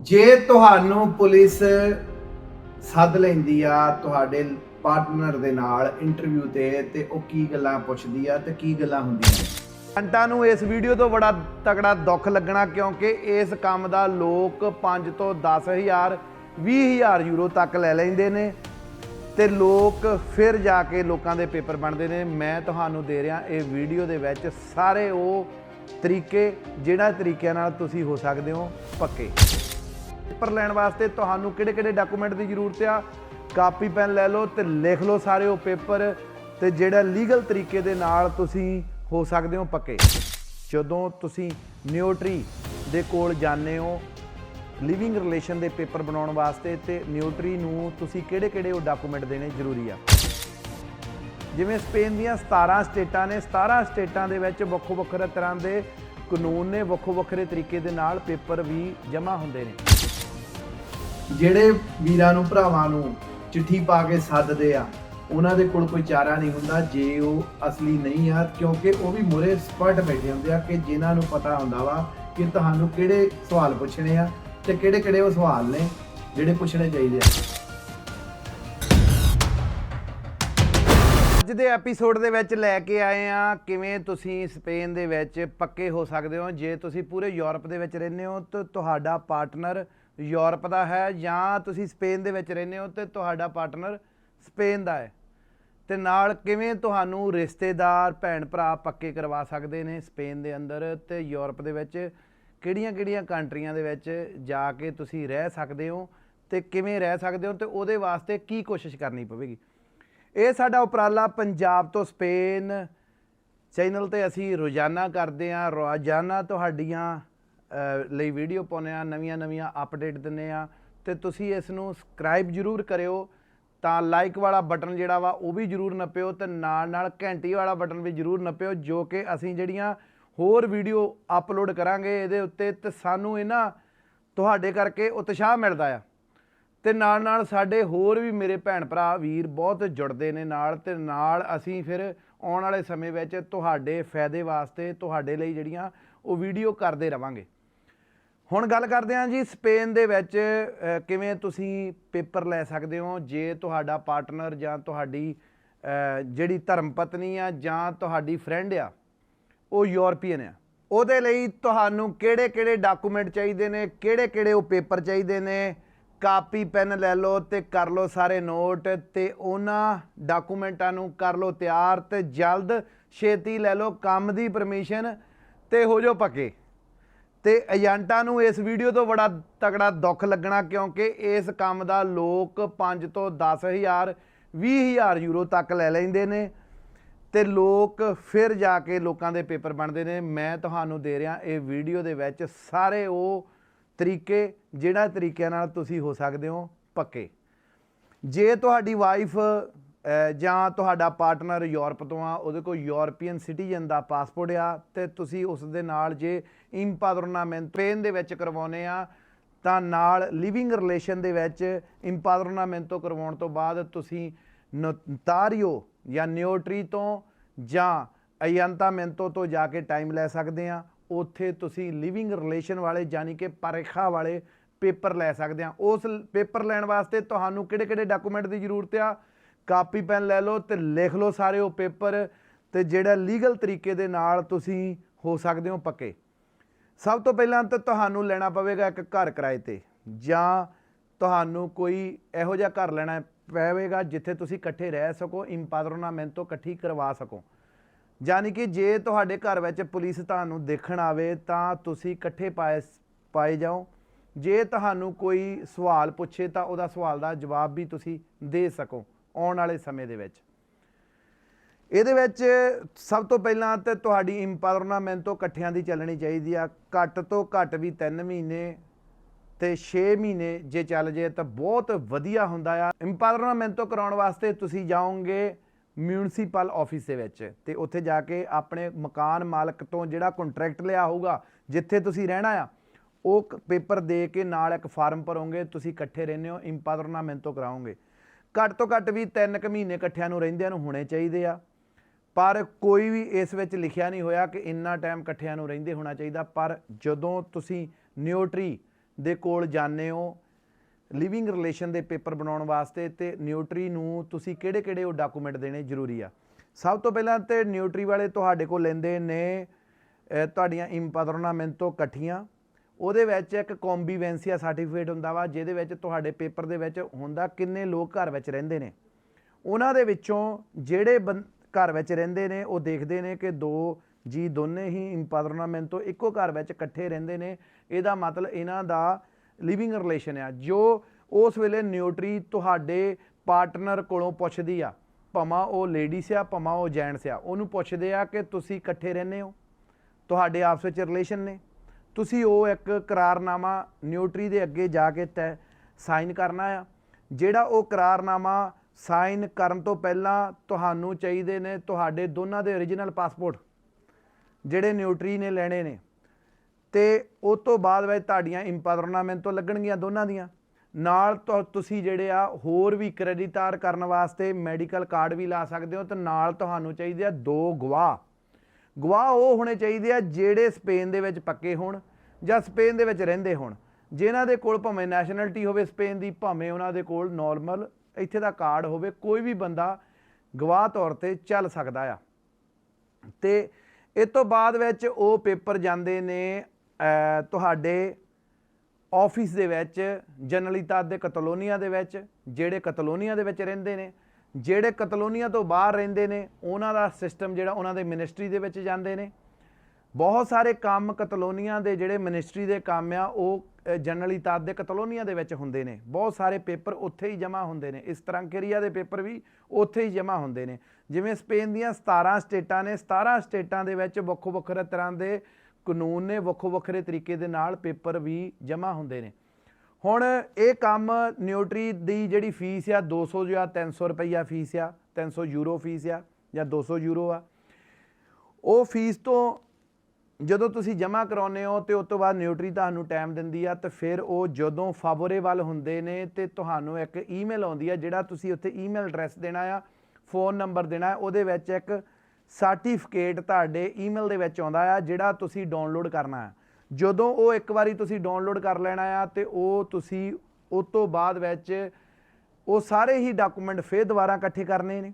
ਜੇ ਤੁਹਾਨੂੰ ਪੁਲਿਸ ਸੱਦ ਲੈਂਦੀ ਆ ਤੁਹਾਡੇ ਪਾਰਟਨਰ ਦੇ ਨਾਲ ਇੰਟਰਵਿਊ ਤੇ ਤੇ ਉਹ ਕੀ ਗੱਲਾਂ ਪੁੱਛਦੀ ਆ ਤੇ ਕੀ ਗੱਲਾਂ ਹੁੰਦੀਆਂ ਅੰਟਾ ਨੂੰ ਇਸ ਵੀਡੀਓ ਤੋਂ ਬੜਾ ਤਕੜਾ ਦੁੱਖ ਲੱਗਣਾ ਕਿਉਂਕਿ ਇਸ ਕੰਮ ਦਾ ਲੋਕ 5 ਤੋਂ 10000 20000 ਯੂਰੋ ਤੱਕ ਲੈ ਲੈਂਦੇ ਨੇ ਤੇ ਲੋਕ ਫਿਰ ਜਾ ਕੇ ਲੋਕਾਂ ਦੇ ਪੇਪਰ ਬਣਦੇ ਨੇ। ਮੈਂ ਤੁਹਾਨੂੰ ਦੇ ਰਿਹਾ ਇਹ ਵੀਡੀਓ ਦੇ ਵਿੱਚ ਸਾਰੇ ਉਹ ਤਰੀਕੇ, ਜਿਹੜਾ ਤਰੀਕਿਆਂ ਨਾਲ ਤੁਸੀਂ ਹੋ ਸਕਦੇ ਹੋ, ਪੱਕੇ। ਪੇਪਰ ਲੈਣ ਵਾਸਤੇ ਤੁਹਾਨੂੰ ਕਿਹੜੇ-ਕਿਹੜੇ ਡਾਕੂਮੈਂਟ ਦੀ ਜ਼ਰੂਰਤ ਆ, ਕਾਪੀ, ਪੈਨ ਲੈ ਲਓ ਤੇ ਲਿਖ ਲਓ ਸਾਰੇ ਉਹ ਪੇਪਰ ਤੇ ਜਿਹੜਾ ਲੀਗਲ ਤਰੀਕੇ ਦੇ ਨਾਲ ਤੁਸੀਂ ਹੋ ਸਕਦੇ ਹੋ ਪੱਕੇ। ਜਦੋਂ ਤੁਸੀਂ ਨਿਊਟਰੀ ਦੇ ਕੋਲ ਜਾਂਦੇ ਹੋ ਲਿਵਿੰਗ ਰਿਲੇਸ਼ਨ ਦੇ ਪੇਪਰ ਬਣਾਉਣ ਵਾਸਤੇ ਤੇ ਨਿਊਟਰੀ ਨੂੰ ਤੁਸੀਂ ਕਿਹੜੇ-ਕਿਹੜੇ ਉਹ ਡਾਕੂਮੈਂਟ ਦੇਣੇ ਜ਼ਰੂਰੀ ਆ। ਜਿਵੇਂ ਸਪੇਨ ਦੀਆਂ 17 ਸਟੇਟਾਂ ਨੇ 17 ਸਟੇਟਾਂ ਦੇ ਵਿੱਚ ਵੱਖੋ ਵੱਖਰੇ ਤਰ੍ਹਾਂ ਦੇ ਕਾਨੂੰਨ ਨੇ, ਵੱਖੋ ਵੱਖਰੇ ਤਰੀਕੇ ਦੇ ਨਾਲ ਪੇਪਰ ਵੀ ਜਮ੍ਹਾਂ ਹੁੰਦੇ ਨੇ। ਜਿਹੜੇ ਵੀਰਾਂ ਨੂੰ, ਭਰਾਵਾਂ ਨੂੰ ਚਿੱਠੀ ਪਾ ਕੇ ਸੱਦਦੇ ਆ, ਉਹਨਾਂ ਦੇ ਕੋਲ ਕੋਈ ਚਾਰਾ ਨਹੀਂ ਹੁੰਦਾ, ਜੇ ਉਹ ਅਸਲੀ ਨਹੀਂ ਆ, ਕਿਉਂਕਿ ਉਹ ਵੀ ਮੁਰੇ ਸਪਰਟ ਬੈਠੇ ਹੁੰਦੇ ਆ ਕਿ ਜਿਨ੍ਹਾਂ ਨੂੰ ਪਤਾ ਹੁੰਦਾ ਵਾ ਕਿ ਤੁਹਾਨੂੰ ਕਿਹੜੇ ਸਵਾਲ ਪੁੱਛਣੇ ਆ ਤੇ ਕਿਹੜੇ ਕਿਹੜੇ ਉਹ ਸਵਾਲ ਨੇ ਜਿਹੜੇ ਪੁੱਛਣੇ ਚਾਹੀਦੇ ਆ। ਅੱਜ ਦੇ ਐਪੀਸੋਡ ਦੇ ਵਿੱਚ ਲੈ ਕੇ ਆਏ ਆ, ਕਿਵੇਂ ਤੁਸੀਂ ਸਪੇਨ ਦੇ ਵਿੱਚ ਪੱਕੇ ਹੋ ਸਕਦੇ ਹੋ? ਜੇ ਤੁਸੀਂ ਪੂਰੇ ਯੂਰਪ ਦੇ ਵਿੱਚ ਰਹਿੰਦੇ ਹੋ, ਤਾਂ ਤੁਹਾਡਾ ਪਾਰਟਨਰ ਯੂਰਪ ਦਾ ਹੈ ਜਾਂ ਤੁਸੀਂ ਸਪੇਨ ਦੇ ਵਿੱਚ ਰਹਿੰਦੇ ਹੋ ਤੇ ਤੁਹਾਡਾ ਪਾਰਟਨਰ ਸਪੇਨ ਦਾ ਹੈ। ਤੇ ਨਾਲ ਕਿਵੇਂ ਤੁਹਾਨੂੰ ਰਿਸ਼ਤੇਦਾਰ ਭੈਣ ਭਰਾ ਪੱਕੇ ਕਰਵਾ ਸਕਦੇ ਨੇ ਸਪੇਨ ਦੇ ਅੰਦਰ ਤੇ ਯੂਰਪ ਦੇ ਵਿੱਚ? ਕਿਹੜੀਆਂ-ਕਿਹੜੀਆਂ ਕੰਟਰੀਆਂ ਦੇ ਵਿੱਚ ਜਾ ਕੇ ਤੁਸੀਂ ਰਹਿ ਸਕਦੇ ਹੋ ਤੇ ਕਿਵੇਂ ਰਹਿ ਸਕਦੇ ਹੋ ਤੇ ਉਹਦੇ ਵਾਸਤੇ ਕੀ ਕੋਸ਼ਿਸ਼ ਕਰਨੀ ਪਵੇਗੀ? ਇਹ ਸਾਡਾ ਉਪਰਾਲਾ ਪੰਜਾਬ ਤੋਂ ਸਪੇਨ ਚੈਨਲ ਤੇ ਅਸੀਂ ਰੋਜ਼ਾਨਾ ਕਰਦੇ ਹਾਂ। ਰੋਜ਼ਾਨਾ ਤੁਹਾਡੀਆਂ ਲਈ ਵੀਡੀਓ ਪਾਉਂਦੇ ਆ ਨਵੀਆਂ-ਨਵੀਆਂ ਅਪਡੇਟ ਦਿੰਦੇ ਆ ਤੇ ਤੁਸੀਂ ਇਸ ਨੂੰ ਸਬਸਕ੍ਰਾਈਬ ਜਰੂਰ ਕਰਿਓ ਤਾਂ ਲਾਈਕ ਵਾਲਾ ਬਟਨ ਜਿਹੜਾ ਵਾ ਉਹ ਵੀ ਜਰੂਰ ਨੱਪਿਓ ਤੇ ਨਾਲ ਨਾਲ ਘੰਟੀ ਵਾਲਾ ਬਟਨ ਵੀ ਜਰੂਰ ਨੱਪਿਓ ਜੋ ਕਿ ਅਸੀਂ ਜਿਹੜੀਆਂ ਹੋਰ ਵੀਡੀਓ ਅਪਲੋਡ ਕਰਾਂਗੇ ਇਹਦੇ ਉੱਤੇ ਤੇ ਸਾਨੂੰ ਇਹਨਾਂ ਤੁਹਾਡੇ ਕਰਕੇ ਉਤਸ਼ਾਹ ਮਿਲਦਾ ਆ। ਤੇ ਨਾਲ ਨਾਲ ਸਾਡੇ ਹੋਰ ਵੀ ਮੇਰੇ ਭੈਣ ਭਰਾ ਵੀਰ ਬਹੁਤ ਜੁੜਦੇ ਨੇ ਨਾਲ ਤੇ ਨਾਲ ਅਸੀਂ ਫਿਰ ਆਉਣ ਵਾਲੇ ਸਮੇਂ ਵਿੱਚ ਤੁਹਾਡੇ ਫਾਇਦੇ ਵਾਸਤੇ, ਤੁਹਾਡੇ ਲਈ ਜਿਹੜੀਆਂ ਉਹ ਵੀਡੀਓ ਕਰਦੇ ਰਵਾਂਗੇ। ਹੁਣ ਗੱਲ ਕਰਦੇ ਹਾਂ ਜੀ ਸਪੇਨ ਦੇ ਵਿੱਚ ਕਿਵੇਂ ਤੁਸੀਂ ਪੇਪਰ ਲੈ ਸਕਦੇ ਹੋ? ਜੇ ਤੁਹਾਡਾ ਪਾਰਟਨਰ ਜਾਂ ਤੁਹਾਡੀ ਜਿਹੜੀ ਧਰਮ ਪਤਨੀ ਆ ਜਾਂ ਤੁਹਾਡੀ ਫਰੈਂਡ ਆ, ਉਹ ਯੂਰਪੀਅਨ ਆ। ਉਹਦੇ ਲਈ ਤੁਹਾਨੂੰ ਕਿਹੜੇ-ਕਿਹੜੇ ਡਾਕੂਮੈਂਟ ਚਾਹੀਦੇ ਨੇ? ਕਿਹੜੇ-ਕਿਹੜੇ ਉਹ ਪੇਪਰ ਚਾਹੀਦੇ ਨੇ? ਕਾਪੀ, ਪੈਨ ਲੈ ਲਓ ਤੇ ਕਰ ਲਓ ਸਾਰੇ ਨੋਟ ਤੇ ਉਹਨਾਂ ਡਾਕੂਮੈਂਟਾਂ ਨੂੰ ਕਰ ਲਓ ਤਿਆਰ ਤੇ ਜਲਦ ਛੇਤੀ ਲੈ ਲਓ, ਕੰਮ ਦੀ ਪਰਮਿਸ਼ਨ ਤੇ ਹੋ ਜਾਓ ਪੱਕੇ। ਤੇ ਏਜੰਟਾਂ ਨੂੰ ਇਸ ਵੀਡੀਓ ਤੋਂ ਬੜਾ ਤਕੜਾ ਦੁੱਖ ਲੱਗਣਾ ਕਿਉਂਕਿ ਇਸ ਕੰਮ ਦਾ ਲੋਕ 5 ਤੋਂ 10000 20000 ਯੂਰੋ ਤੱਕ ਲੈ ਲੈਂਦੇ ਨੇ ਤੇ ਲੋਕ ਫਿਰ ਜਾ ਕੇ ਲੋਕਾਂ ਦੇ ਪੇਪਰ ਬਣਦੇ ਨੇ। ਮੈਂ ਤੁਹਾਨੂੰ ਦੇ ਰਿਹਾ ਇਹ ਵੀਡੀਓ ਦੇ ਵਿੱਚ ਸਾਰੇ ਉਹ ਤਰੀਕੇ ਜਿਹੜਾ ਤਰੀਕਿਆਂ ਨਾਲ ਤੁਸੀਂ ਹੋ ਸਕਦੇ ਹੋ ਪੱਕੇ। ਜੇ ਤੁਹਾਡੀ ਵਾਈਫ ਜਾਂ ਤੁਹਾਡਾ ਪਾਰਟਨਰ ਯੂਰਪ ਤੋਂ ਆ, ਉਹਦੇ ਕੋਲ ਯੂਰਪੀਅਨ ਸਿਟੀਜ਼ਨ ਦਾ ਪਾਸਪੋਰਟ ਆ, ਤੇ ਤੁਸੀਂ ਉਸ ਦੇ ਨਾਲ ਜੇ ਇੰਪਾਦਰਨਾਮੈਂਟ ਸਪੇਨ ਦੇ ਵਿੱਚ ਕਰਵਾਉਨੇ ਆ, ਤਾਂ ਨਾਲ ਲਿਵਿੰਗ ਰਿਲੇਸ਼ਨ ਦੇ ਵਿੱਚ ਇੰਪਾਦਰਨਾਮੈਂਟੋ ਕਰਵਾਉਣ ਤੋਂ ਬਾਅਦ ਤੁਸੀਂ ਨੋਟਾਰੀਓ ਜਾਂ ਨਿਓਟਰੀ ਤੋਂ ਜਾਂ ਅਯੰਤਾਮੈਂਟੋ ਤੋਂ ਜਾ ਕੇ ਟਾਈਮ ਲੈ ਸਕਦੇ ਆ। ਉੱਥੇ ਤੁਸੀਂ ਲਿਵਿੰਗ ਰਿਲੇਸ਼ਨ ਵਾਲੇ ਯਾਨੀ ਕਿ ਪਰਖਾ ਵਾਲੇ ਪੇਪਰ ਲੈ ਸਕਦੇ ਆ। ਉਸ ਪੇਪਰ ਲੈਣ ਵਾਸਤੇ ਤੁਹਾਨੂੰ ਕਿਹੜੇ-ਕਿਹੜੇ ਡਾਕੂਮੈਂਟ ਦੀ ਜ਼ਰੂਰਤ ਆ? ਕਾਪੀ ਪੈਨ ਲੈ ਲਓ ਤੇ ਲਿਖ ਲਓ ਸਾਰੇ ਉਹ ਪੇਪਰ ਤੇ ਜਿਹੜਾ ਲੀਗਲ ਤਰੀਕੇ ਦੇ ਨਾਲ ਤੁਸੀਂ ਹੋ ਸਕਦੇ ਹੋ ਪੱਕੇ। ਸਭ ਤੋਂ ਪਹਿਲਾਂ ਤਾਂ ਤੁਹਾਨੂੰ ਲੈਣਾ ਪਵੇਗਾ ਇੱਕ ਘਰ ਕਿਰਾਏ ਤੇ ਜਾਂ ਤੁਹਾਨੂੰ ਕੋਈ ਇਹੋ ਜਿਹਾ ਘਰ ਲੈਣਾ ਪਵੇਗਾ ਜਿੱਥੇ ਤੁਸੀਂ ਇਕੱਠੇ ਰਹਿ ਸਕੋ ਇੰਪਾਦਰਨਾਮੈਂਟੋ ਇਕੱਠੀ ਕਰਵਾ ਸਕੋ। ਯਾਨੀ ਕਿ ਜੇ ਤੁਹਾਡੇ ਘਰ ਵਿੱਚ ਪੁਲਿਸ ਤੁਹਾਨੂੰ ਦੇਖਣ ਆਵੇ ਤਾਂ ਤੁਸੀਂ ਇਕੱਠੇ ਪਾਏ ਪਾਏ ਜਾਓ। ਜੇ ਤੁਹਾਨੂੰ ਕੋਈ ਸਵਾਲ ਪੁੱਛੇ ਤਾਂ ਉਹਦਾ ਸਵਾਲ ਦਾ ਜਵਾਬ ਵੀ ਤੁਸੀਂ ਦੇ ਸਕੋ। ਆਉਣ ਵਾਲੇ ਸਮੇਂ ਦੇ ਵਿੱਚ। ਇਹਦੇ ਵਿੱਚ ਸਭ ਤੋਂ ਪਹਿਲਾਂ ਤਾਂ ਤੁਹਾਡੀ ਇੰਪਾਦਰਨਾਮੈਂਟੋ ਇਕੱਠਿਆਂ ਦੀ ਚੱਲਣੀ ਚਾਹੀਦੀ ਆ। ਘੱਟ ਤੋਂ ਘੱਟ ਵੀ 3 ਮਹੀਨੇ ਤੇ 6 ਮਹੀਨੇ ਜੇ ਚੱਲ ਜੇ ਤਾਂ ਬਹੁਤ ਵਧੀਆ ਹੁੰਦਾ ਆ। ਇੰਪਾਦਰਨਾਮੈਂਟੋ ਕਰਾਉਣ ਵਾਸਤੇ ਤੁਸੀਂ ਜਾਓਗੇ ਮਿਊਨਿਸਪਲ ਆਫਿਸ ਦੇ ਵਿੱਚ ਤੇ ਉੱਥੇ ਜਾ ਕੇ ਆਪਣੇ ਮਕਾਨ ਮਾਲਕ ਤੋਂ ਜਿਹੜਾ ਕੰਟਰੈਕਟ ਲਿਆ ਹੋਊਗਾ, ਜਿੱਥੇ ਤੁਸੀਂ ਰਹਿਣਾ ਆ, ਉਹ ਕ- ਪੇਪਰ ਦੇ ਕੇ ਨਾਲ ਇੱਕ ਫਾਰਮ ਭਰੋਗੇ, ਤੁਸੀਂ ਇਕੱਠੇ ਰਹਿੰਦੇ ਹੋ ਇੰਪਾਦਰਨਾਮੈਂਟੋ ਕਰਾਓਗੇ। ਘੱਟ ਤੋਂ ਘੱਟ ਵੀ 3 ਕੁ ਮਹੀਨੇ ਇਕੱਠਿਆਂ ਨੂੰ ਰਹਿੰਦਿਆਂ ਨੂੰ ਹੋਣੇ ਚਾਹੀਦੇ ਆ। ਪਰ ਕੋਈ ਵੀ ਇਸ ਵਿੱਚ ਲਿਖਿਆ ਨਹੀਂ ਹੋਇਆ ਕਿ ਇੰਨਾ ਟਾਈਮ ਇਕੱਠਿਆਂ ਨੂੰ ਰਹਿੰਦੇ ਹੋਣਾ ਚਾਹੀਦਾ। ਪਰ ਜਦੋਂ ਤੁਸੀਂ ਨਿਊਟਰੀ ਦੇ ਕੋਲ ਜਾਂਦੇ ਹੋ ਲਿਵਿੰਗ ਰਿਲੇਸ਼ਨ ਦੇ ਪੇਪਰ ਬਣਾਉਣ ਵਾਸਤੇ ਤੇ ਨਿਊਟਰੀ ਨੂੰ ਤੁਸੀਂ ਕਿਹੜੇ-ਕਿਹੜੇ ਉਹ ਡਾਕੂਮੈਂਟ ਦੇਣੇ ਜ਼ਰੂਰੀ ਆ? ਸਭ ਤੋਂ ਪਹਿਲਾਂ ਤੇ ਨਿਊਟਰੀ ਵਾਲੇ ਤੁਹਾਡੇ ਕੋਲ ਲੈਂਦੇ ਨੇ ਅਹ, ਤੁਹਾਡੀਆਂ ਇੰਪਾਦਰਨਾਮੈਂਟੋ ਇਕੱਠੀਆਂ। ਉਹਦੇ ਵਿੱਚ ਇੱਕ ਕੰਬੀਵੈਂਸੀਆ ਸਰਟੀਫਿਕੇਟ ਹੁੰਦਾ ਵਾ, ਜਿਹਦੇ ਵਿੱਚ ਤੁਹਾਡੇ ਪੇਪਰ ਦੇ ਵਿੱਚ ਹੁੰਦਾ ਕਿੰਨੇ ਲੋਕ ਘਰ ਵਿੱਚ ਰਹਿੰਦੇ ਨੇ। ਉਹਨਾਂ ਦੇ ਵਿੱਚੋਂ ਜਿਹੜੇ ਬੰ- ਘਰ ਵਿੱਚ ਰਹਿੰਦੇ ਨੇ, ਉਹ ਦੇਖਦੇ ਨੇ ਕਿ ਦੋ ਜੀ ਦੋਨੇ ਹੀ ਇੰਪਾਦਰਨਾਮੈਂਟੋ ਇੱਕੋ ਘਰ ਵਿੱਚ ਇਕੱਠੇ ਰਹਿੰਦੇ ਨੇ। ਇਹਦਾ ਮਤਲਬ ਇਹਨਾਂ ਦਾ ਲਿਵਿੰਗ ਰਿਲੇਸ਼ਨ ਆ, ਜੋ ਉਸ ਵੇਲੇ ਨਿਊਟਰੀ ਤੁਹਾਡੇ ਪਾਰਟਨਰ ਕੋਲੋਂ ਪੁੱਛਦੀ ਆ, ਭਾਵੇਂ ਉਹ ਲੇਡੀਸ ਆ, ਭਾਵੇਂ ਉਹ ਜੈਂਟਸ ਆ, ਉਹਨੂੰ ਪੁੱਛਦੇ ਆ ਕਿ ਤੁਸੀਂ ਇਕੱਠੇ ਰਹਿੰਦੇ ਹੋ? ਤੁਹਾਡੇ ਆਪਸ ਵਿੱਚ ਰਿਲੇਸ਼ਨ ਨੇ? ਤੁਸੀਂ ਉਹ ਇੱਕ ਕਰਾਰਨਾਮਾ ਨਿਊਟਰੀ ਦੇ ਅੱਗੇ ਜਾ ਕੇ ਤੈ ਸਾਈਨ ਕਰਨਾ ਆ, ਜਿਹੜਾ ਉਹ ਕਰਾਰਨਾਮਾ ਸਾਈਨ ਕਰਨ ਤੋਂ ਪਹਿਲਾਂ ਤੁਹਾਨੂੰ ਚਾਹੀਦੇ ਨੇ ਤੁਹਾਡੇ ਦੋਨਾਂ ਦੇ origignal ਪਾਸਪੋਰਟ ਜਿਹੜੇ ਨਿਊਟਰੀ ਨੇ ਲੈਣੇ ਨੇ। ਤੇ ਉਸ ਤੋਂ ਬਾਅਦ ਵਿੱਚ ਤੁਹਾਡੀਆਂ ਇੰਪਾਦਰਨਾਮੈਂਟ ਤੋਂ ਲੱਗਣਗੀਆਂ ਦੋਨਾਂ ਦੀਆਂ। ਨਾਲ ਤੁਸੀਂ ਜਿਹੜੇ ਆ ਹੋਰ ਵੀ ਕ੍ਰੈਡਿਟਾਰ ਕਰਨ ਵਾਸਤੇ ਮੈਡੀਕਲ ਕਾਰਡ ਵੀ ਲਾ ਸਕਦੇ ਹੋ ਤੇ ਨਾਲ ਤੁਹਾਨੂੰ ਚਾਹੀਦੇ ਆ ਦੋ ਗਵਾਹ ਗਵਾਹ ਉਹ ਹੋਣੇ ਚਾਹੀਦੇ ਆ ਜਿਹੜੇ ਸਪੇਨ ਦੇ ਵਿੱਚ ਪੱਕੇ ਹੋਣ ਜਾਂ ਸਪੇਨ ਦੇ ਵਿੱਚ ਰਹਿੰਦੇ ਹੋਣ, ਜਿਨ੍ਹਾਂ ਦੇ ਕੋਲ ਭਾਵੇਂ ਨੈਸ਼ਨੈਲਿਟੀ ਹੋਵੇ ਸਪੇਨ ਦੀ, ਭਾਵੇਂ ਉਹਨਾਂ ਦੇ ਕੋਲ ਨਾਰਮਲ ਇੱਥੇ ਦਾ ਕਾਰਡ ਹੋਵੇ, ਕੋਈ ਵੀ ਬੰਦਾ ਗਵਾਹ ਤੌਰ ਤੇ ਚੱਲ ਸਕਦਾ ਆ। ਤੇ ਇਸ ਤੋਂ ਬਾਅਦ ਵਿੱਚ ਉਹ ਪੇਪਰ ਜਾਂਦੇ ਨੇ ਤੁਹਾਡੇ ਆਫਿਸ ਦੇ ਵਿੱਚ ਜਨਰਲੀ ਜਨਰਲਿਤਾ ਦੇ ਕਤਲੋਨੀਆ ਦੇ ਵਿੱਚ, ਜਿਹੜੇ ਕਤਲੋਨੀਆ ਦੇ ਵਿੱਚ ਰਹਿੰਦੇ ਨੇ। ਜਿਹੜੇ ਕਤਲੋਨੀਆ ਤੋਂ ਬਾਹਰ ਰਹਿੰਦੇ ਨੇ, ਉਹਨਾਂ ਦਾ ਸਿਸਟਮ ਜਿਹੜਾ ਉਹਨਾਂ ਦੇ ਮਿਨਿਸਟਰੀ ਦੇ ਵਿੱਚ ਜਾਂਦੇ ਨੇ। ਬਹੁਤ ਸਾਰੇ ਕੰਮ ਕਤਲੋਨੀਆ ਦੇ ਜਿਹੜੇ ਮਿਨਿਸਟਰੀ ਦੇ ਕੰਮ ਆ, ਉਹ ਜਨਰਲੀ ਤਾਦ ਦੇ ਕਤਲੋਨੀਆ ਦੇ ਵਿੱਚ ਹੁੰਦੇ ਨੇ। ਬਹੁਤ ਸਾਰੇ ਪੇਪਰ ਉੱਥੇ ਹੀ ਜਮ੍ਹਾਂ ਹੁੰਦੇ ਨੇ। ਇਸ ਤਰ੍ਹਾਂ ਕਿਰੀਆ ਦੇ ਪੇਪਰ ਵੀ ਉੱਥੇ ਹੀ ਜਮ੍ਹਾਂ ਹੁੰਦੇ ਨੇ। ਜਿਵੇਂ ਸਪੇਨ ਦੀਆਂ 17 ਸਟੇਟਾਂ ਨੇ 17 ਸਟੇਟਾਂ ਦੇ ਵਿੱਚ ਵੱਖੋ ਵੱਖਰੇ ਤਰ੍ਹਾਂ ਦੇ ਕਾਨੂੰਨ ਨੇ ਵੱਖੋ ਵੱਖਰੇ ਤਰੀਕੇ ਦੇ ਨਾਲ ਪੇਪਰ ਵੀ ਜਮ੍ਹਾਂ ਹੁੰਦੇ ਨੇ। ਹੁਣ ਇਹ ਕੰਮ ਨਿਊਟਰੀ ਦੀ ਜਿਹੜੀ ਫੀਸ ਆ 200 ਜਾਂ 300 ਰੁਪਈਆ ਫੀਸ ਆ 300 ਯੂਰੋ ਫੀਸ ਆ ਜਾਂ 200 ਯੂਰੋ ਆ। ਉਹ ਫੀਸ ਤੋਂ ਜਦੋਂ ਤੁਸੀਂ ਜਮ੍ਹਾਂ ਕਰਾਉਂਦੇ ਹੋ ਤੇ ਉਸ ਤੋਂ ਬਾਅਦ ਨਿਊਟਰੀ ਤੁਹਾਨੂੰ ਟਾਈਮ ਦਿੰਦੀ ਆ ਤੇ ਫਿਰ ਉਹ ਜਦੋਂ ਫਾਵੋਰੇਬਲ ਹੁੰਦੇ ਨੇ ਤੇ ਤੁਹਾਨੂੰ ਇੱਕ ਈਮੇਲ ਆਉਂਦੀ ਆ, ਜਿਹੜਾ ਤੁਸੀਂ ਉੱਥੇ ਈਮੇਲ ਐਡਰੈਸ ਦੇਣਾ ਆ, ਫੋਨ ਨੰਬਰ ਦੇਣਾ, ਉਹਦੇ ਵਿੱਚ ਇੱਕ ਸਰਟੀਫਿਕੇਟ ਤੁਹਾਡੇ ਈਮੇਲ ਦੇ ਵਿੱਚ ਆਉਂਦਾ ਆ, ਜਿਹੜਾ ਤੁਸੀਂ ਡਾਊਨਲੋਡ ਕਰਨਾ ਹੈ ਜਦੋਂ ਉਹ ਇੱਕ ਵਾਰੀ ਤੁਸੀਂ ਡਾਊਨਲੋਡ ਕਰ ਲੈਣਾ ਆ ਤੇ ਉਹ ਤੁਸੀਂ ਉਸ ਤੋਂ ਬਾਅਦ ਵਿੱਚ ਉਹ ਸਾਰੇ ਹੀ ਡਾਕੂਮੈਂਟ ਫੇਰ ਦੁਬਾਰਾ ਇਕੱਠੇ ਕਰਨੇ ਨੇ।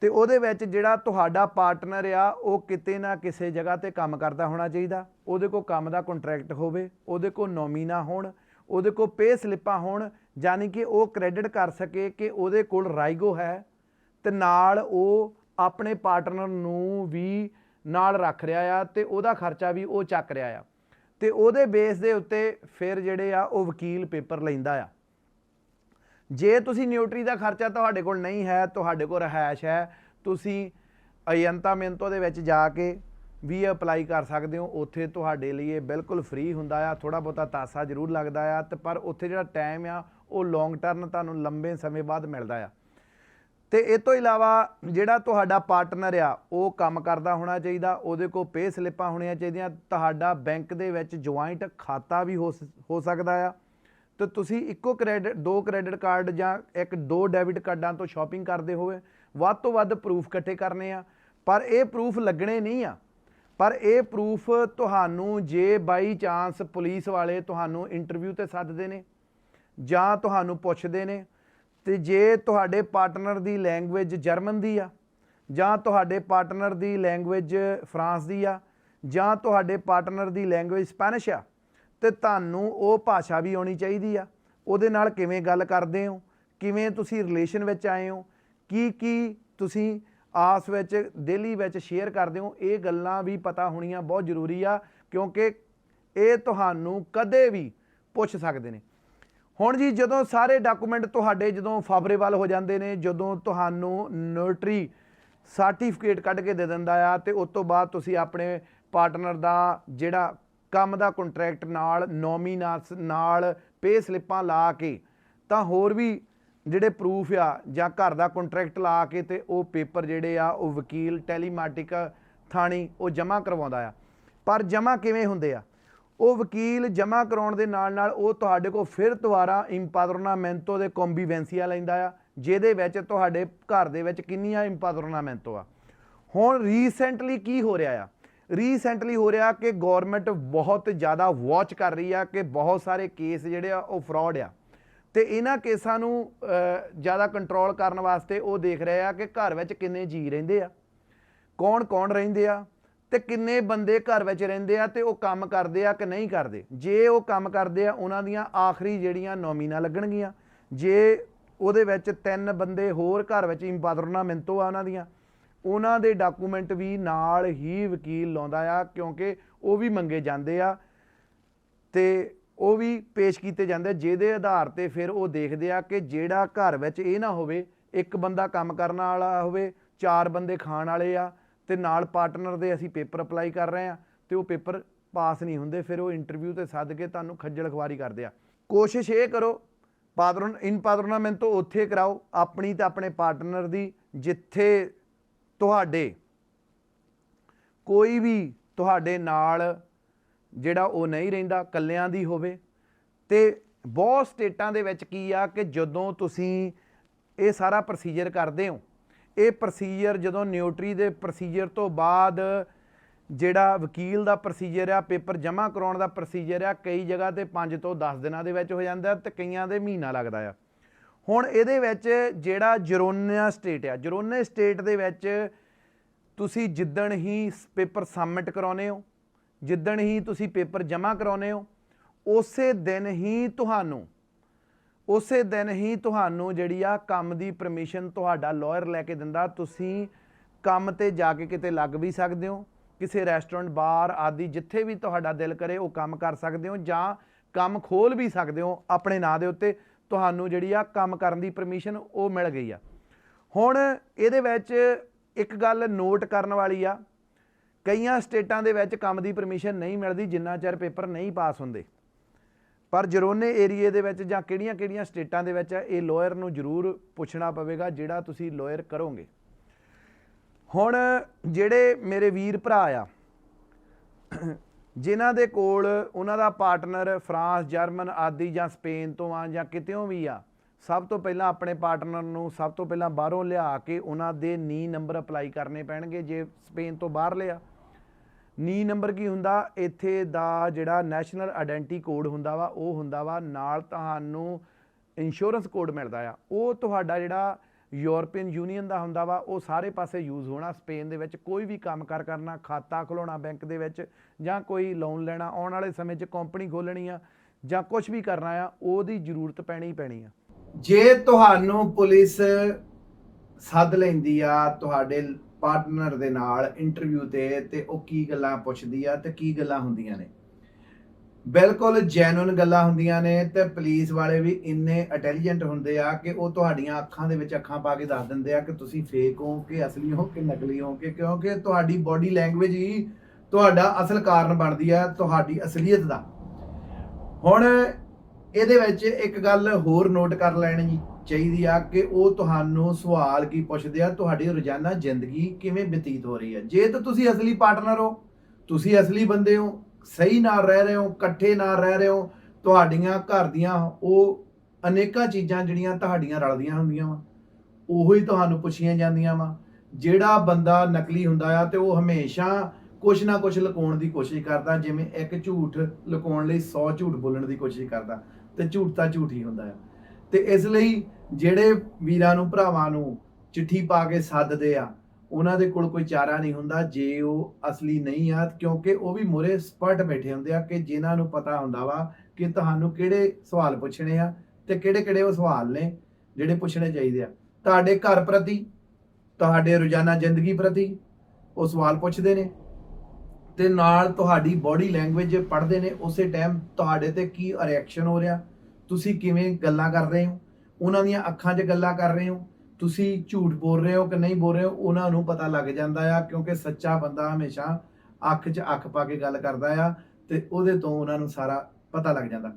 ਤੇ ਉਹਦੇ ਵਿੱਚ ਜਿਹੜਾ ਤੁਹਾਡਾ ਪਾਰਟਨਰ ਆ, ਉਹ ਕਿਤੇ ਨਾ ਕਿਸੇ ਜਗ੍ਹਾ ਤੇ ਕੰਮ ਕਰਦਾ ਹੋਣਾ ਚਾਹੀਦਾ। ਉਹਦੇ ਕੋਲ ਕੰਮ ਦਾ ਕੰਟਰੈਕਟ ਹੋਵੇ, ਉਹਦੇ ਕੋਲ ਨੋਮੀਨਾ ਹੋਣ, ਉਹਦੇ ਕੋਲ ਪੇ ਸਲਿੱਪਾਂ ਹੋਣ ਯਾਨੀ ਕਿ ਉਹ ਕ੍ਰੈਡਿਟ ਕਰ ਸਕੇ ਕਿ ਉਹਦੇ ਕੋਲ ਰਾਈਗੋ ਹੈ ਤੇ ਨਾਲ ਉਹ ਆਪਣੇ ਪਾਰਟਨਰ ਨੂੰ ਵੀ ਨਾਲ ਰੱਖ ਰਿਹਾ ਆ ਤੇ ਉਹਦਾ ਖਰਚਾ ਵੀ ਉਹ ਚੱਕ ਰਿਹਾ ਆ। ਤੇ ਉਹਦੇ ਬੇਸ ਦੇ ਉੱਤੇ ਫਿਰ ਜਿਹੜੇ ਆ ਉਹ ਵਕੀਲ ਪੇਪਰ ਲੈਂਦਾ ਆ। ਜੇ ਤੁਸੀਂ ਨਿਊਟਰੀ ਦਾ ਖਰਚਾ ਤੁਹਾਡੇ ਕੋਲ ਨਹੀਂ ਹੈ, ਤੁਹਾਡੇ ਕੋਲ ਰਹਿائش ਹੈ, ਤੁਸੀਂ ਅਯੰਤਾ ਮੈਂਤੋ ਦੇ ਵਿੱਚ ਜਾ ਕੇ ਵੀ ਅਪਲਾਈ ਕਰ ਸਕਦੇ ਹੋ। ਉੱਥੇ ਤੁਹਾਡੇ ਲਈ ਇਹ ਬਿਲਕੁਲ ਫ੍ਰੀ ਹੁੰਦਾ ਆ। ਥੋੜਾ ਬਹੁਤਾ ਤਾਸਾ ਜ਼ਰੂਰ ਲੱਗਦਾ ਆ ਤੇ ਪਰ ਉੱਥੇ ਜਿਹੜਾ ਟਾਈਮ ਆ, ਉਹ ਲੌਂਗ ਟਰਮ ਤੁਹਾਨੂੰ ਲੰਬੇ ਸਮੇਂ ਬਾਅਦ ਮਿਲਦਾ ਆ। ਤੇ ਇਹ ਤੋਂ ਇਲਾਵਾ ਜਿਹੜਾ ਤੁਹਾਡਾ ਪਾਰਟਨਰ ਆ, ਉਹ ਕੰਮ ਕਰਦਾ ਹੋਣਾ ਚਾਹੀਦਾ, ਉਹਦੇ ਕੋਲ ਪੇ ਸਲਿੱਪਾਂ ਹੋਣੀਆਂ ਚਾਹੀਦੀਆਂ, ਤੁਹਾਡਾ ਬੈਂਕ ਦੇ ਵਿੱਚ ਜੁਆਇੰਟ ਖਾਤਾ ਵੀ ਹੋ ਸ- ਹੋ ਸਕਦਾ ਆ। ਤੇ ਤੁਸੀਂ ਇੱਕੋ ਕ੍ਰੈਡਿਟ, ਦੋ ਕ੍ਰੈਡਿਟ ਕਾਰਡ ਜਾਂ ਇੱਕ ਦੋ ਡੈਬਿਟ ਕਾਰਡਾਂ ਤੋਂ ਸ਼ਾਪਿੰਗ ਕਰਦੇ ਹੋਵੇ, ਵੱਧ ਤੋਂ ਵੱਧ ਪ੍ਰੂਫ ਇਕੱਠੇ ਕਰਨੇ ਆ। ਪਰ ਇਹ ਪ੍ਰੂਫ ਲੱਗਣੇ ਨਹੀਂ ਆ। ਪਰ ਇਹ ਪ੍ਰੂਫ ਤੁਹਾਨੂੰ ਜੇ ਬਾਈ ਚਾਂਸ ਪੁਲਿਸ ਵਾਲੇ ਤੁਹਾਨੂੰ ਇੰਟਰਵਿਊ ਤੇ ਸੱਦਦੇ ਨੇ ਜਾਂ ਤੁਹਾਨੂੰ ਪੁੱਛਦੇ ਨੇ ਤੇ ਜੇ ਤੁਹਾਡੇ ਪਾਰਟਨਰ ਦੀ ਲੈਂਗੁਏਜ ਜਰਮਨ ਦੀ ਆ, ਜਾਂ ਤੁਹਾਡੇ ਪਾਰਟਨਰ ਦੀ ਲੈਂਗੁਏਜ ਫਰਾਂਸ ਦੀ ਆ, ਜਾਂ ਤੁਹਾਡੇ ਪਾਰਟਨਰ ਦੀ ਲੈਂਗੁਏਜ ਸਪੈਨਿਸ਼ ਆ, ਤੇ ਤੁਹਾਨੂੰ ਉਹ ਭਾਸ਼ਾ ਵੀ ਆਉਣੀ ਚਾਹੀਦੀ ਆ। ਉਹਦੇ ਨਾਲ ਕਿਵੇਂ ਗੱਲ ਕਰਦੇ ਹੋ? ਕਿਵੇਂ ਤੁਸੀਂ ਰਿਲੇਸ਼ਨ ਵਿੱਚ ਆਏ ਹੋ? ਕੀ ਕੀ ਤੁਸੀਂ ਆਸ ਵਿੱਚ ਡੇਲੀ ਵਿੱਚ ਸ਼ੇਅਰ ਕਰਦੇ ਹੋ? ਇਹ ਗੱਲਾਂ ਵੀ ਪਤਾ ਹੋਣੀਆਂ ਬਹੁਤ ਜ਼ਰੂਰੀ ਆ, ਕਿਉਂਕਿ ਇਹ ਤੁਹਾਨੂੰ ਕਦੇ ਵੀ ਪੁੱਛ ਸਕਦੇ ਨੇ। ਹੁਣ ਜੀ ਜਦੋਂ ਸਾਰੇ ਡਾਕੂਮੈਂਟ ਤੁਹਾਡੇ ਜਦੋਂ ਫਾਵਰੇਬਲ ਹੋ ਜਾਂਦੇ ਨੇ, ਜਦੋਂ ਤੁਹਾਨੂੰ ਨੋਟਰੀ ਸਰਟੀਫਿਕੇਟ ਕੱਢ ਕੇ ਦੇ ਦਿੰਦਾ ਆ, ਤੇ ਉਸ ਤੋਂ ਬਾਅਦ ਤੁਸੀਂ ਆਪਣੇ ਪਾਰਟਨਰ ਦਾ ਜਿਹੜਾ ਕੰਮ ਦਾ ਕੰਟਰੈਕਟ ਨਾਲ ਨੋਮੀਨਾਸ ਨਾਲ ਪੇ ਸਲਿੱਪਾਂ ਲਾ ਕੇ, ਤਾਂ ਹੋਰ ਵੀ ਜਿਹੜੇ ਪ੍ਰੂਫ ਆ ਜਾਂ ਘਰ ਦਾ ਕੰਟਰੈਕਟ ਲਾ ਕੇ ਤੇ ਉਹ ਪੇਪਰ ਜਿਹੜੇ ਆ, ਉਹ ਵਕੀਲ, ਟੈਲੀਮੈਟਿਕ ਥਾਣੀ ਉਹ ਜਮ੍ਹਾਂ ਕਰਵਾਉਂਦਾ ਆ। ਪਰ ਜਮ੍ਹਾਂ ਕਿਵੇਂ ਹੁੰਦੇ ਆ? ਉਹ ਵਕੀਲ ਜਮ੍ਹਾਂ ਕਰਾਉਣ ਦੇ ਨਾਲ ਨਾਲ ਉਹ ਤੁਹਾਡੇ ਕੋਲ ਫਿਰ ਦੁਬਾਰਾ ਇੰਪਾਦਰਨਾਮੈਂਟੋ ਦੇ ਕੰਬੀਵੈਂਸੀਆ ਲੈਂਦਾ ਆ, ਜਿਹਦੇ ਵਿੱਚ ਤੁਹਾਡੇ ਘਰ ਦੇ ਵਿੱਚ ਕਿੰਨੀਆਂ ਇੰਪਾਦਰਨਾਮੈਂਟੋ ਆ। ਹੁਣ ਰੀਸੈਂਟਲੀ ਕੀ ਹੋ ਰਿਹਾ ਆ? ਰੀਸੈਂਟਲੀ ਹੋ ਰਿਹਾ ਕਿ ਗਵਰਨਮੈਂਟ ਬਹੁਤ ਜ਼ਿਆਦਾ ਵਾਚ ਕਰ ਰਹੀ ਆ ਕਿ ਬਹੁਤ ਸਾਰੇ ਕੇਸ ਜਿਹੜੇ ਆ ਉਹ ਫਰਾਡ ਆ। ਤੇ ਇਹਨਾਂ ਕੇਸਾਂ ਨੂੰ ਜ਼ਿਆਦਾ ਕੰਟਰੋਲ ਕਰਨ ਵਾਸਤੇ ਉਹ ਦੇਖ ਰਹੇ ਆ ਕਿ ਘਰ ਵਿੱਚ ਕਿੰਨੇ ਜੀ ਰਹਿੰਦੇ ਆ। ਕੌਣ ਕੌਣ ਰਹਿੰਦੇ ਆ? ਤੇ ਕਿੰਨੇ ਬੰਦੇ ਘਰ ਵਿੱਚ ਰਹਿੰਦੇ ਆ ਤੇ ਉਹ ਕੰਮ ਕਰਦੇ ਆ ਕਿ ਨਹੀਂ ਕਰਦੇ? ਜੇ ਉਹ ਕੰਮ ਕਰਦੇ ਆ ਉਹਨਾਂ ਦੀਆਂ ਆਖਰੀ ਜਿਹੜੀਆਂ ਨੋਮੀਨਾ ਲੱਗਣਗੀਆਂ। ਜੇ ਉਹਦੇ ਵਿੱਚ ਤਿੰਨ ਬੰਦੇ ਹੋਰ ਘਰ ਵਿੱਚ ਇੰਪਾਦਰਨਾ ਮਿੰਤੋ ਆ ਉਹਨਾਂ ਦੀਆਂ ਉਹਨਾਂ ਦੇ ਡਾਕੂਮੈਂਟ ਵੀ ਨਾਲ ਹੀ ਵਕੀਲ ਲਾਉਂਦਾ ਆ ਕਿਉਂਕਿ ਉਹ ਵੀ ਮੰਗੇ ਜਾਂਦੇ ਆ ਤੇ ਉਹ ਵੀ ਪੇਸ਼ ਕੀਤੇ ਜਾਂਦੇ ਆ, ਜਿਹਦੇ ਆਧਾਰ ਤੇ ਫਿਰ ਉਹ ਦੇਖਦੇ ਆ ਕਿ ਜਿਹੜਾ ਘਰ ਵਿੱਚ ਇਹ ਨਾ ਹੋਵੇ ਇੱਕ ਬੰਦਾ ਕੰਮ ਕਰਨ ਵਾਲਾ ਹੋਵੇ ਚਾਰ ਬੰਦੇ ਖਾਣ ਵਾਲੇ ਆ ਤੇ ਨਾਲ ਪਾਰਟਨਰ ਦੇ ਅਸੀਂ ਪੇਪਰ ਅਪਲਾਈ ਕਰ ਰਹੇ ਆ ਤੇ ਉਹ ਪੇਪਰ ਪਾਸ ਨਹੀਂ ਹੁੰਦੇ, ਫਿਰ ਉਹ ਇੰਟਰਵਿਊ ਤੇ ਸੱਦ ਕੇ ਤੁਹਾਨੂੰ ਖੱਜਲ ਖਵਾਰੀ ਕਰਦੇ ਆ। ਕੋਸ਼ਿਸ਼ ਇਹ ਕਰੋ, ਪਾਦਰਨ, ਇਨ ਪਾਦਰਨਾਮੈਂਟ ਤੋਂ ਉੱਥੇ ਕਰਾਓ, ਆਪਣੀ ਤੇ ਆਪਣੇ ਪਾਰਟਨਰ ਦੀ, ਜਿੱਥੇ ਤੁਹਾਡੇ, ਕੋਈ ਵੀ ਤੁਹਾਡੇ ਨਾਲ ਜਿਹੜਾ ਉਹ ਨਹੀਂ ਰਹਿੰਦਾ ਕੱਲਿਆਂ ਦੀ ਹੋਵੇ। ਤੇ ਬਹੁਤ ਸਟੇਟਾਂ ਦੇ ਵਿੱਚ ਕੀ ਆ ਕਿ ਜਦੋਂ ਤੁਸੀਂ ਇਹ ਸਾਰਾ ਪ੍ਰੋਸੀਜਰ ਕਰਦੇ ਹੋ ਇਹ ਪ੍ਰੋਸੀਜਰ ਜਦੋਂ ਨਿਊਟਰੀ ਦੇ ਪ੍ਰੋਸੀਜਰ ਤੋਂ ਬਾਅਦ ਜਿਹੜਾ ਵਕੀਲ ਦਾ ਪ੍ਰੋਸੀਜਰ ਆ, ਪੇਪਰ ਜਮ੍ਹਾਂ ਕਰਾਉਣ ਦਾ ਪ੍ਰੋਸੀਜਰ ਆ, ਕਈ ਜਗ੍ਹਾ ਤੇ 5 ਤੋਂ 10 ਦਿਨਾਂ ਦੇ ਵਿੱਚ ਹੋ ਜਾਂਦਾ ਤੇ ਕਈਆਂ ਦੇ ਮਹੀਨਾ ਲੱਗਦਾ ਆ। ਹੁਣ ਇਹਦੇ ਵਿੱਚ ਜਿਹੜਾ ਜਰੋਨਾ ਸਟੇਟ ਆ, ਜਰੋਨੇ ਸਟੇਟ ਦੇ ਵਿੱਚ ਤੁਸੀਂ ਜਿੱਦਣ ਹੀ ਪੇਪਰ ਸਬਮਿਟ ਕਰਾਉਨੇ ਹੋ, ਜਿੱਦਣ ਹੀ ਤੁਸੀਂ ਪੇਪਰ ਜਮ੍ਹਾਂ ਕਰਾਉਨੇ ਹੋ, ਉਸੇ ਦਿਨ ਹੀ ਤੁਹਾਨੂੰ ਉਸੇ ਦਿਨ ਹੀ ਤੁਹਾਨੂੰ ਜਿਹੜੀ ਆ ਕੰਮ ਦੀ ਪਰਮਿਸ਼ਨ ਤੁਹਾਡਾ ਲਾਇਰ ਲੈ ਕੇ ਦਿੰਦਾ, ਤੁਸੀਂ ਕੰਮ ਤੇ ਜਾ ਕੇ ਕਿਤੇ ਲੱਗ ਵੀ ਸਕਦੇ ਹੋ, ਕਿਸੇ ਰੈਸਟੋਰੈਂਟ ਬਾਰ ਆਦਿ ਜਿੱਥੇ ਵੀ ਤੁਹਾਡਾ ਦਿਲ ਕਰੇ ਉਹ ਕੰਮ ਕਰ ਸਕਦੇ ਹੋ ਜਾਂ ਕੰਮ ਖੋਲ ਵੀ ਸਕਦੇ ਹੋ ਆਪਣੇ ਨਾਂ ਦੇ ਉੱਤੇ, ਤੁਹਾਨੂੰ ਜਿਹੜੀ ਆ ਕੰਮ ਕਰਨ ਦੀ ਪਰਮਿਸ਼ਨ ਉਹ ਮਿਲ ਗਈ ਆ। ਹੁਣ ਇਹਦੇ ਵਿੱਚ ਇੱਕ ਗੱਲ ਨੋਟ ਕਰਨ ਵਾਲੀ ਆ, ਕਈਆਂ ਸਟੇਟਾਂ ਦੇ ਵਿੱਚ ਕੰਮ ਦੀ ਪਰਮਿਸ਼ਨ ਨਹੀਂ ਮਿਲਦੀ ਜਿੰਨਾ ਚਿਰ ਪੇਪਰ ਨਹੀਂ ਪਾਸ ਹੁੰਦੇ। ਪਰ ਜਰੋਨੇ ਏਰੀਏ ਦੇ ਵਿੱਚ ਜਾਂ ਕਿਹੜੀਆਂ-ਕਿਹੜੀਆਂ ਸਟੇਟਾਂ ਦੇ ਵਿੱਚ ਇਹ ਲਾਇਰ ਨੂੰ ਜ਼ਰੂਰ ਪੁੱਛਣਾ ਪਵੇਗਾ, ਜਿਹੜਾ ਤੁਸੀਂ ਲਾਇਰ ਕਰੋਗੇ। ਹੁਣ ਜਿਹੜੇ ਮੇਰੇ ਵੀਰ ਭਰਾ ਆ, ਜਿਨ੍ਹਾਂ ਦੇ ਕੋਲ ਉਹਨਾਂ ਦਾ ਪਾਰਟਨਰ ਫਰਾਂਸ, ਜਰਮਨ ਆਦਿ ਜਾਂ ਸਪੇਨ ਤੋਂ ਆ ਜਾਂ ਕਿਤੇੋਂ ਵੀ ਆ, ਸਭ ਤੋਂ ਪਹਿਲਾਂ ਆਪਣੇ ਪਾਰਟਨਰ ਨੂੰ ਸਭ ਤੋਂ ਪਹਿਲਾਂ ਬਾਹਰੋਂ ਲਿਆ ਕੇ ਉਹਨਾਂ ਦੇ ਨੀ ਨੰਬਰ ਅਪਲਾਈ ਕਰਨੇ ਪੈਣਗੇ, ਜੇ ਸਪੇਨ ਤੋਂ ਬਾਹਰ ਲਿਆ। ਨੀ ਨੰਬਰ ਕੀ ਹੁੰਦਾ? ਇੱਥੇ ਦਾ ਜਿਹੜਾ ਨੈਸ਼ਨਲ ਆਇਡੈਂਟੀ ਕੋਡ ਹੁੰਦਾ ਵਾ, ਉਹ ਹੁੰਦਾ ਵਾ, ਨਾਲ ਤੁਹਾਨੂੰ ਇੰਸ਼ੋਰੈਂਸ ਕੋਡ ਮਿਲਦਾ ਆ। ਉਹ ਤੁਹਾਡਾ ਜਿਹੜਾ ਯੂਰਪੀਅਨ ਯੂਨੀਅਨ ਦਾ ਹੁੰਦਾ ਵਾ, ਉਹ ਸਾਰੇ ਪਾਸੇ ਯੂਜ਼ ਹੋਣਾ। ਸਪੇਨ ਦੇ ਵਿੱਚ ਕੋਈ ਵੀ ਕੰਮ ਕਾਰ ਕਰਨਾ, ਖਾਤਾ ਖੁਲਾਉਣਾ ਬੈਂਕ ਦੇ ਵਿੱਚ, ਜਾਂ ਕੋਈ ਲੋਨ ਲੈਣਾ, ਆਉਣ ਵਾਲੇ ਸਮੇਂ 'ਚ ਕੰਪਨੀ ਖੋਲਣੀ ਆ, ਜਾਂ ਕੁਝ ਵੀ ਕਰਨਾ ਆ, ਉਹਦੀ ਜ਼ਰੂਰਤ ਪੈਣੀ ਪੈਣੀ ਆ। ਜੇ ਤੁਹਾਨੂੰ ਪੁਲਿਸ ਸੱਦ ਲੈਂਦੀ ਆ, ਤੁਹਾਡੇ ਪਾਰਟਨਰ ਦੇ ਨਾਲ ਇੰਟਰਵਿਊ ਤੇ ਤੇ ਉਹ ਕੀ ਗੱਲਾਂ ਪੁੱਛਦੀ ਆ ਤੇ ਕੀ ਗੱਲਾਂ ਹੁੰਦੀਆਂ ਨੇ। ਬਿਲਕੁਲ ਜੈਨੂਇਨ ਗੱਲਾਂ ਹੁੰਦੀਆਂ ਨੇ ਤੇ ਪੁਲਿਸ ਵਾਲੇ ਵੀ ਇੰਨੇ ਇੰਟੈਲੀਜੈਂਟ ਹੁੰਦੇ ਆ ਕਿ ਉਹ ਤੁਹਾਡੀਆਂ ਅੱਖਾਂ ਦੇ ਵਿੱਚ ਅੱਖਾਂ ਪਾ ਕੇ ਦੱਸ ਦਿੰਦੇ ਆ ਕਿ ਤੁਸੀਂ ਫੇਕ ਹੋ ਕਿ ਅਸਲੀ ਹੋ ਕਿ ਨਕਲੀ ਹੋ ਕਿ ਕਿਉਂਕਿ ਤੁਹਾਡੀ ਬਾਡੀ ਲੈਂਗੁਏਜ ਹੀ ਤੁਹਾਡਾ ਅਸਲ ਕਾਰਨ ਬਣਦੀ ਆ ਤੁਹਾਡੀ ਅਸਲੀਅਤ ਦਾ। ਹੁਣ ਇਹਦੇ ਵਿੱਚ ਇੱਕ ਗੱਲ ਹੋਰ ਨੋਟ ਕਰ ਲੈਣੀ ਚਾਹੀਦੀ ਆ ਕਿ ਉਹ ਤੁਹਾਨੂੰ ਸਵਾਲ ਕੀ ਪੁੱਛਦੇ ਆ, ਤੁਹਾਡੀ ਰੋਜ਼ਾਨਾ ਜ਼ਿੰਦਗੀ ਕਿਵੇਂ ਬਤੀਤ ਹੋ ਰਹੀ ਹੈ ਜੇ ਤਾਂ ਤੁਸੀਂ ਅਸਲੀ ਪਾਰਟਨਰ ਹੋ, ਤੁਸੀਂ ਅਸਲੀ ਬੰਦੇ ਹੋ, ਸਹੀ ਨਾਲ ਰਹਿ ਰਹੇ ਹੋ, ਇਕੱਠੇ ਨਾਲ ਰਹਿ ਰਹੇ ਹੋ, ਤੁਹਾਡੀਆਂ ਘਰ ਦੀਆਂ ਉਹ ਅਨੇਕਾਂ ਚੀਜ਼ਾਂ ਜਿਹੜੀਆਂ ਤੁਹਾਡੀਆਂ ਰਲਦੀਆਂ ਹੁੰਦੀਆਂ ਵਾ, ਉਹੋ ਹੀ ਤੁਹਾਨੂੰ ਪੁੱਛੀਆਂ ਜਾਂਦੀਆਂ ਵਾ। ਜਿਹੜਾ ਬੰਦਾ ਨਕਲੀ ਹੁੰਦਾ ਆ ਤੇ ਉਹ ਹਮੇਸ਼ਾ ਕੁਛ ਨਾ ਕੁਛ ਲੁਕਾਉਣ ਦੀ ਕੋਸ਼ਿਸ਼ ਕਰਦਾ, ਜਿਵੇਂ ਇੱਕ ਝੂਠ ਲੁਕਾਉਣ ਲਈ 100 ਝੂਠ ਬੋਲਣ ਦੀ ਕੋਸ਼ਿਸ਼ ਕਰਦਾ, ਤੇ ਝੂਠ ਤਾਂ ਝੂਠ ਹੀ ਹੁੰਦਾ ਆ। ਤੇ ਇਸ ਲਈ ਜਿਹੜੇ ਵੀਰਾਂ ਨੂੰ, ਭਰਾਵਾਂ ਨੂੰ ਚਿੱਠੀ ਪਾ ਕੇ ਸੱਦਦੇ ਆ, ਉਹਨਾਂ ਦੇ ਕੋਲ ਕੋਈ ਚਾਰਾ ਨਹੀਂ ਹੁੰਦਾ, ਜੇ ਉਹ ਅਸਲੀ ਨਹੀਂ ਆ, ਕਿਉਂਕਿ ਉਹ ਵੀ ਮੁਰੇ ਸਪਰਟ ਬੈਠੇ ਹੁੰਦੇ ਆ ਕਿ ਜਿਨ੍ਹਾਂ ਨੂੰ ਪਤਾ ਹੁੰਦਾ ਵਾ ਕਿ ਤੁਹਾਨੂੰ ਕਿਹੜੇ ਸਵਾਲ ਪੁੱਛਣੇ ਆ ਤੇ ਕਿਹੜੇ ਕਿਹੜੇ ਉਹ ਸਵਾਲ ਨੇ ਜਿਹੜੇ ਪੁੱਛਣੇ ਚਾਹੀਦੇ ਆ। ਤੁਹਾਡੇ ਘਰ ਪ੍ਰਤੀ, ਤੁਹਾਡੇ ਰੋਜ਼ਾਨਾ ਜ਼ਿੰਦਗੀ ਪ੍ਰਤੀ ਉਹ ਸਵਾਲ ਪੁੱਛਦੇ ਨੇ ਤੇ ਨਾਲ ਤੁਹਾਡੀ ਬਾਡੀ ਲੈਂਗੁਏਜ ਪੜ੍ਹਦੇ ਨੇ, ਉਸੇ ਟਾਈਮ ਤੁਹਾਡੇ ਤੇ ਕੀ ਰਿਐਕਸ਼ਨ ਹੋ ਰਿਹਾ, ਤੁਸੀਂ ਕਿਵੇਂ ਗੱਲਾਂ ਕਰ ਰਹੇ ਹੋ? ਉਹਨਾਂ ਦੀਆਂ ਅੱਖਾਂ 'ਚ ਗੱਲਾਂ ਕਰ ਰਹੇ ਹੋ? ਤੁਸੀਂ ਝੂਠ ਬੋਲ ਰਹੇ ਹੋ ਕਿ ਨਹੀਂ ਬੋਲ ਰਹੇ ਹੋ? ਉਹਨਾਂ ਨੂੰ ਪਤਾ ਲੱਗ ਜਾਂਦਾ ਆ, ਕਿਉਂਕਿ ਸੱਚਾ ਬੰਦਾ ਹਮੇਸ਼ਾ ਅੱਖ 'ਚ ਅੱਖ ਪਾ ਕੇ ਗੱਲ ਕਰਦਾ ਆ ਤੇ ਉਹਦੇ ਤੋਂ ਉਹਨਾਂ ਨੂੰ ਸਾਰਾ ਪਤਾ ਲੱਗ ਜਾਂਦਾ।